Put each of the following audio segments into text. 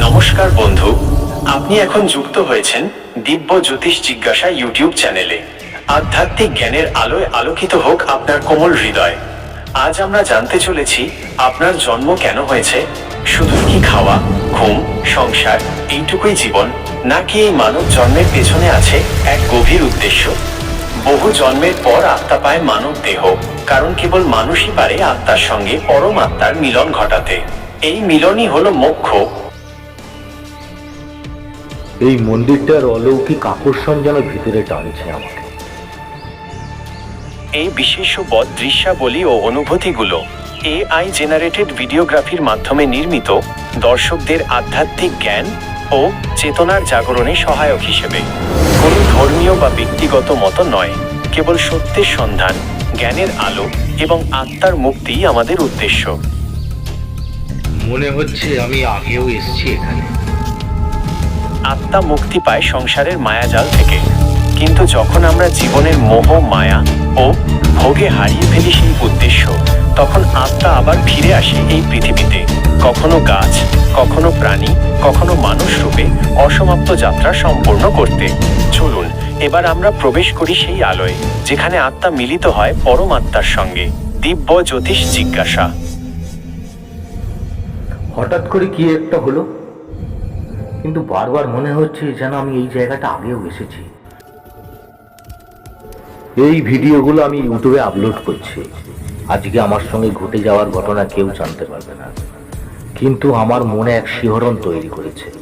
নমস্কার বন্ধু, আপনি এখন যুক্ত হয়েছেন দিব্য জ্যোতিষ জিজ্ঞাসা ইউটিউব চ্যানেলে। আধ্যাত্মিক জ্ঞানের আলোয় আলোকিত হোক আপনার কোমল হৃদয়। আজ আমরা জানতে চলেছি, আপনার জন্ম কেন হয়েছে? শুধু কি খাওয়া, ঘুম, সংসার, এইটুকুই জীবন, নাকি এই মানব জন্মের পেছনে আছে এক গভীর উদ্দেশ্য? বহু জন্মের পর আত্মা পায় মানব দেহ, কারণ কেবল মানুষই পারে আত্মার সঙ্গে পরম আত্মার মিলন ঘটাতে। এই মিলনই হলো মোক্ষ এই মন্দিরটার অলৌকিক আকর্ষণ যেন ভিতরে টানছে আমাকে। এই বিশেষবদ দৃশ্যাবলী ও অনুভূতিগুলো এআই জেনারেটেড ভিডিওগ্রাফির মাধ্যমে নির্মিত দর্শকদের আধ্যাত্মিক জ্ঞান ও চেতনার জাগরণে সহায়ক হিসেবে। কোনো ধর্মীয় বা ব্যক্তিগত মত নয় কেবল সত্যের সন্ধান জ্ঞানের আলো এবং আত্মার মুক্তিই আমাদের উদ্দেশ্য। মনে হচ্ছে আমি আগেও এসেছি এখানে। আত্মা মুক্তি পায় সংসারের মায়াজাল থেকে। কিন্তু যখন আমরা জীবনের মোহ, মায়া ও ভোগে হারিয়ে ফেলি সেই উদ্দেশ্য, তখন আত্মা আবার ফিরে আসে এই পৃথিবীতে। কখনো গাছ, কখনো প্রাণী, কখনো মানুষ রূপে অসমাপ্ত যাত্রা সম্পূর্ণ করতে। চলুন, এবার আমরা প্রবেশ করি সেই আলোয়, যেখানে আত্মা মিলিত হয় পরমাত্মার সঙ্গে। দিব্য জ্যোতিষ জিজ্ঞাসা। হঠাৎ করে কি একটা হলো? কিন্তু বারবার মনে হচ্ছে যেন আমি এই জায়গাটা আগেও এসেছি। এই ভিডিওগুলো আমি ইউটিউবে আপলোড করছি। আজকে আমার সঙ্গে ঘটে যাওয়ার ঘটনা কেউ জানতে পারবে না। কিন্তু আমার মনে এক শিহরণ তৈরি করেছে।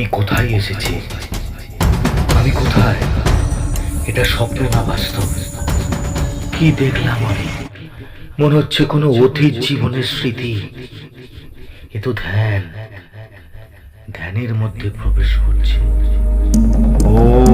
আমি কোথায় এসেছি? আমি কোথায়? এটা স্বপ্ন না বাস্তব? কি দেখলাম আমি? মনে হচ্ছে কোনো অতীত জীবনের স্মৃতি। এ তো ধ্যান। ধ্যানের মধ্যে প্রবেশ করছে। হে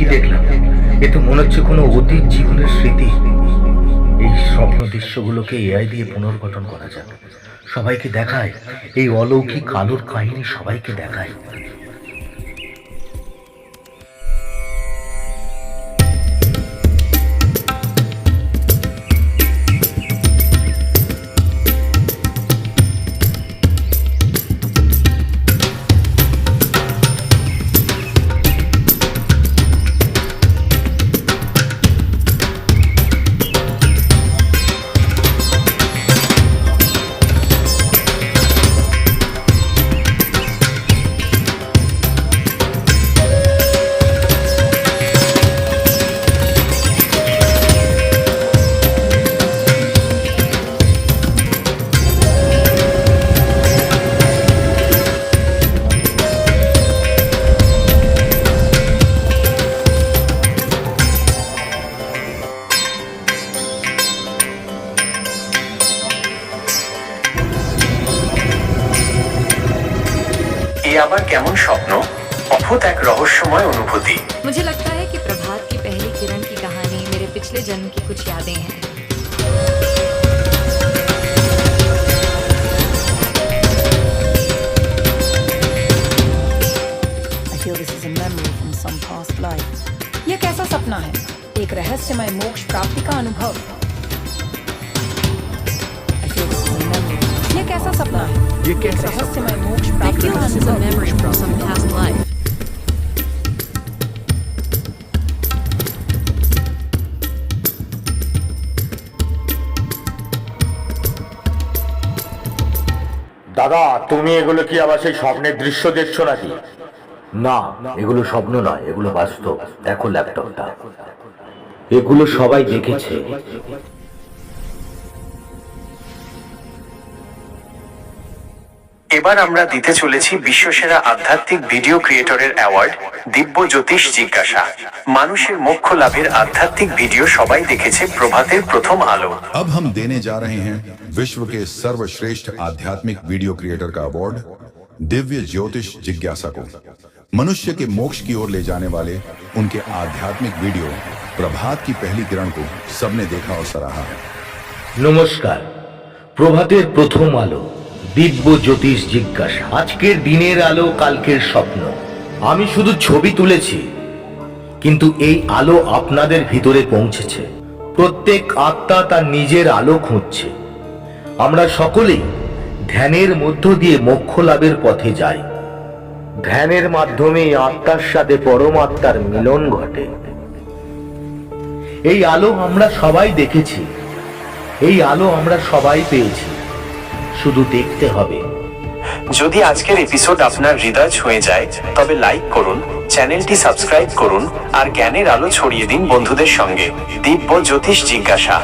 কি দেখলাম? এ তো মনে হচ্ছে কোনো অতীত জীবনের স্মৃতি। এই স্বপ্ন দৃশ্যগুলোকে এআই দিয়ে পুনর্গঠন করা যাবে সবাইকে দেখায়, এই অলৌকিক আলোর কাহিনী সবাইকে দেখায়। এ আবার কেমন স্বপ্ন অদ্ভুত এক রহস্যময় অনুভূতি मुझे लगता है कि प्रभात की पहली किरण की कहानी मेरे पिछले जन्म की कुछ यादें हैं I feel this is a memory from some past life. यह कैसा सपना है एक रहस्यमय मोक्ष प्राप्ति का अनुभव રહસ્યમય મોક્ષ પ્રાપ્ત કરવાનો memory from some past life. দাদা তুমি এগুলো কি আবার সেই স্বপ্নের দৃশ্য দেখছ নাকি? না এগুলো স্বপ্ন নয় এগুলো বাস্তব। দেখো ল্যাপটপটা। এগুলো সবাই দেখেছে। এবার আমরা দিতে চলেছি বিশ্বসেরা আধ্যাত্মিক ভিডিও ক্রিয়েটরের অ্যাওয়ার্ড দিব্য জ্যোতিষ জিজ্ঞাসা মানুষের মোক্ষ লাভের আধ্যাত্মিক ভিডিও সবাই দেখেছে প্রভাতের প্রথম আলো अब हम देने जा रहे हैं विश्व के सर्वश्रेष्ठ आध्यात्मिक वीडियो क्रिएटर का अवार्ड दिव्य ज्योतिष जिज्ञासा को मनुष्य के मोक्ष की ओर ले जाने वाले उनके आध्यात्मिक वीडियो प्रभात की पहली किरण को सबने देखा और सराहा है নমস্কার প্রভাতের প্রথম আলো দিব্য জ্যোতিষ জিজ্ঞাসা, আজকের দিনের আলো, কালকের স্বপ্ন? আমি শুধু ছবি তুলেছি, কিন্তু এই আলো আপনাদের ভিতরে পৌঁছেছে। প্রত্যেক আত্মা তার নিজের আলো খুঁজছে। আমরা সকলেই ধ্যানের মধ্য দিয়ে মোক্ষ লাভের পথে যাই। ধ্যানের মাধ্যমে আত্মার সাথে পরমাত্মার মিলন ঘটে। এই আলো আমরা সবাই দেখেছি। এই আলো আমরা সবাই পেয়েছি। শুধু দেখতে হবে। যদি আজকের এপিসোড আপনার হৃদয় ছুঁয়ে যায়, তবে লাইক করুন চ্যানেলটি সাবস্ক্রাইব করুন, আর জ্ঞানের আলো ছড়িয়ে দিন বন্ধুদের সঙ্গে। দিব্য জ্যোতিষ জিজ্ঞাসা।